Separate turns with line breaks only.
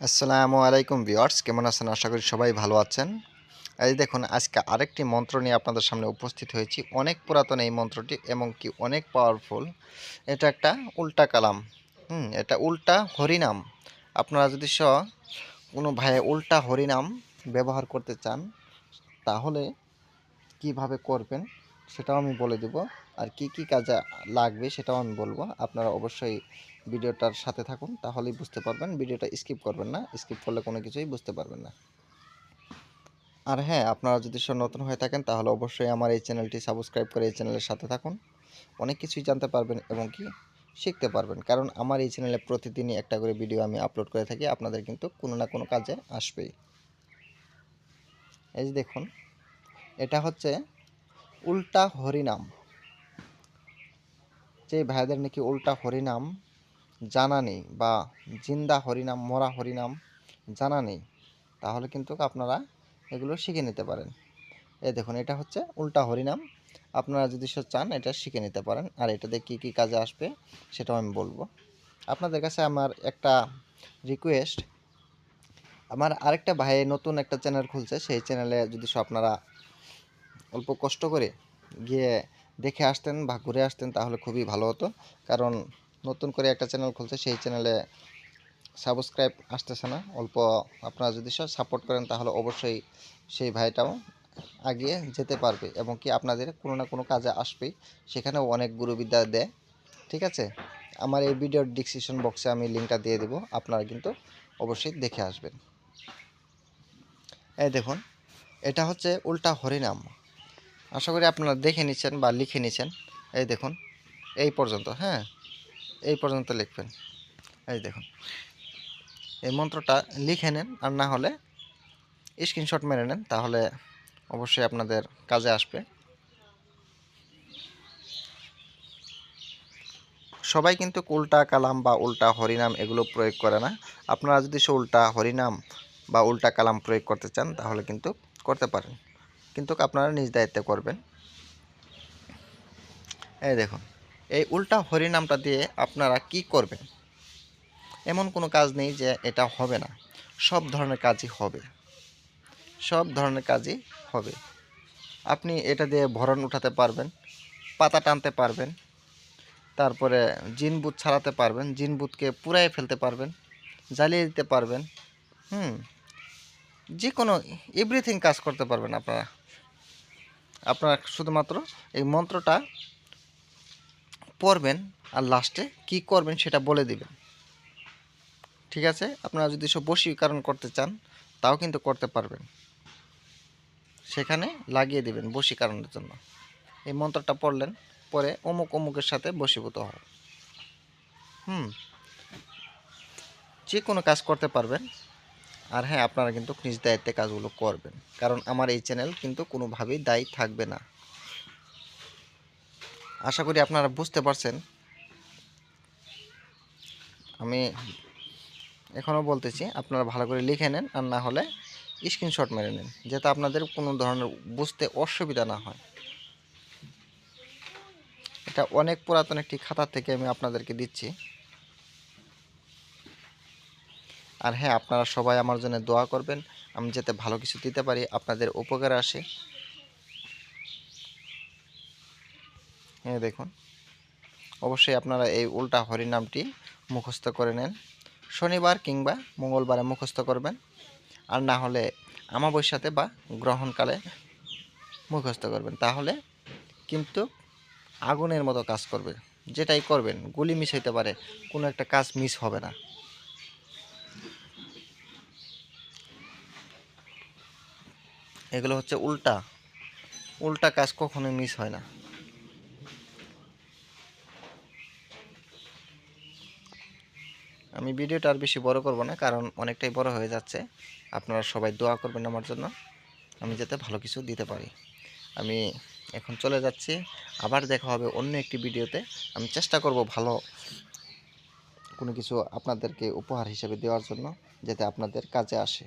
আসসালামু আলাইকুম ভিউয়ার্স, কেমন আছেন? আশা করি সবাই ভালো আছেন। এই দেখুন, আজকে আরেকটি মন্ত্র নিয়ে আপনাদের সামনে উপস্থিত হয়েছি। অনেক পুরাতন এই মন্ত্রটি, এবং কি অনেক পাওয়ারফুল এটা একটা উল্টা কালাম। হুম, এটা উল্টা হরিনাম। আপনারা যদি স কোনো ভাই উল্টা হরিনাম ব্যবহার করতে চান, তাহলে কীভাবে করবেন, সেটাও আমি বলে দেব। আর কি কি কাজে লাগবে সেটাও আমি বলব। আপনারা অবশ্যই ভিডিওটার সাথে থাকুন, তাহলেই বুঝতে পারবেন। ভিডিওটা স্কিপ করবেন না, স্কিপ করলে কোনো কিছুই বুঝতে পারবেন না। আর হ্যাঁ আপনারা যদি সব নতুন হয়ে থাকেন, তাহলে অবশ্যই আমার এই চ্যানেলটি সাবস্ক্রাইব করে এই চ্যানেলের সাথে থাকুন। অনেক কিছুই জানতে পারবেন এবং কি শিখতে পারবেন। কারণ আমার এই চ্যানেলে প্রতিদিনই একটা করে ভিডিও আমি আপলোড করে থাকি, আপনাদের কিন্তু কোনো না কোনো কাজে আসবেই। এই যে দেখুন, এটা হচ্ছে উল্টা হরিনাম। যে ভাইদের নাকি উল্টা হরিনাম জানা নেই বা জিন্দা হরিনাম, মরা হরিনাম জানা নেই। তাহলে কিন্তু আপনারা এগুলো শিখে নিতে পারেন। এই দেখুন, এটা হচ্ছে উল্টা হরিনাম। আপনারা যদি চান, এটা শিখে নিতে পারেন। আর এটাতে কী কী কাজে আসবে, সেটাও আমি বলব। আপনাদের কাছে আমার একটা রিকোয়েস্ট আমার আরেকটা ভাই নতুন একটা চ্যানেল খুলছে। সেই চ্যানেলে যদি সব আপনারা অল্প কষ্ট করে গিয়ে দেখে আসতেন বা ঘুরে আসতেন তাহলে খুবই ভালো হতো। কারণ নতুন করে একটা চ্যানেল খুলছে, সেই চ্যানেলে সাবস্ক্রাইব আসতেছে না। অল্প আপনারা যদি সাপোর্ট করেন তাহলে অবশ্যই সেই ভাইটাও আগিয়ে যেতে পারবে এবং কি আপনাদের কোনো না কোনো কাজে আসবেই। সেখানেও অনেক গুরুবিদ্যা দেয়। ঠিক আছে? আমার এই ভিডিওর ডিসক্রিপশন বক্সে আমি লিঙ্কটা দিয়ে দেবো। আপনারা কিন্তু অবশ্যই দেখে আসবেন। এই দেখুন, এটা হচ্ছে উল্টা হরিনাম। আশা করি আপনারা দেখে নিচ্ছেন বা লিখে নিচ্ছেন। এই দেখুন, এই পর্যন্ত হ্যাঁ? এই পর্যন্ত লিখবেন। এই দেখুন, এই মন্ত্রটা লিখে নেন আর না হলে স্ক্রিনশট মেরে নেন, তাহলে অবশ্যই আপনাদের কাজে আসবে। সবাই কিন্তু উল্টা কালাম বা উল্টা হরিনাম এগুলো প্রয়োগ করে না। আপনারা যদি সে উল্টা হরিনাম বা উল্টা কালাম প্রয়োগ করতে চান, তাহলে কিন্তু করতে পারেন। কিন্তু আপনারা নিজ দায়িত্বে করবেন। এই দেখুন, এই উল্টা হরিনামটা দিয়ে আপনারা কি করবেন? এমন কোনো কাজ নেই যে এটা হবে না। সব ধরনের কাজই হবে। সব ধরনের কাজই হবে। আপনি এটা দিয়ে ভরণ উঠাতে পারবেন, পাতা টানতে পারবেন, তারপরে জিনবুত ছাড়াতে পারবেন জিনবুতকে পুরাই ফেলতে পারবেন, জ্বালিয়ে দিতে পারবেন, হুম যে কোনো এভরিথিং কাজ করতে পারবেন আপনারা। আপনারা শুধুমাত্র এই মন্ত্রটা পড়বেন আর লাস্টে কি করবেন সেটা বলে দিবেন। ঠিক আছে? আপনারা যদি সব বশীকরণ করতে চান, তাও কিন্তু করতে পারবেন। সেখানে লাগিয়ে দিবেন বশীকরণের জন্য। এই মন্ত্রটা পড়লেন, পরে অমুক অমুকের সাথে বশীভূত হও হুম। যে কোনো কাজ করতে পারবেন। আর হ্যাঁ আপনারা কিন্তু নিজ দায়িত্বে কাজগুলো করবেন। কারণ আমার এই চ্যানেল কিন্তু কোনোভাবেই দায়ী থাকবে না। আশা করি আপনারা বুঝতে পারছেন। আমি এখনও বলতেছি, আপনারা ভালো করে লিখে নেন আর না হলে স্ক্রিনশট মেরে নেন, যাতে আপনাদের কোনো ধরনের বুঝতে অসুবিধা না হয়। এটা অনেক পুরাতন একটি খাতা থেকে আমি আপনাদেরকে দিচ্ছি। আর হ্যাঁ আপনারা সবাই আমার জন্য দোয়া করবেন। আমি যাতে ভালো কিছু দিতে পারি, আপনাদের উপকারে আসে। হ্যাঁ দেখুন, অবশ্যই আপনারা এই উল্টা হরিনামটি মুখস্থ করে নেন। শনিবার কিংবা মঙ্গলবারে মুখস্থ করবেন। আর না হলে আমাবস্যাতে বা গ্রহণকালে মুখস্থ করবেন। তাহলে কিন্তু আগুনের মতো কাজ করবে। যেটাই করবেন, গুলি মিস হইতে পারে, কোনো একটা কাজ মিস হবে না। এগুলো হচ্ছে উল্টা। উল্টা কাজ কখনোই মিস হয় না। আমি ভিডিওটা আর বেশি বড় করব না, কারণ অনেকটাই বড় হয়ে যাচ্ছে। আপনারা সবাই দোয়া করবেন আমার জন্য, আমি যাতে ভালো কিছু দিতে পারি। আমি এখন চলে যাচ্ছি, আবার দেখা হবে অন্য একটি ভিডিওতে। আমি চেষ্টা করব ভালো কোনো কিছু আপনাদেরকে উপহার হিসেবে দেওয়ার জন্য, যাতে আপনাদের কাজে আসে।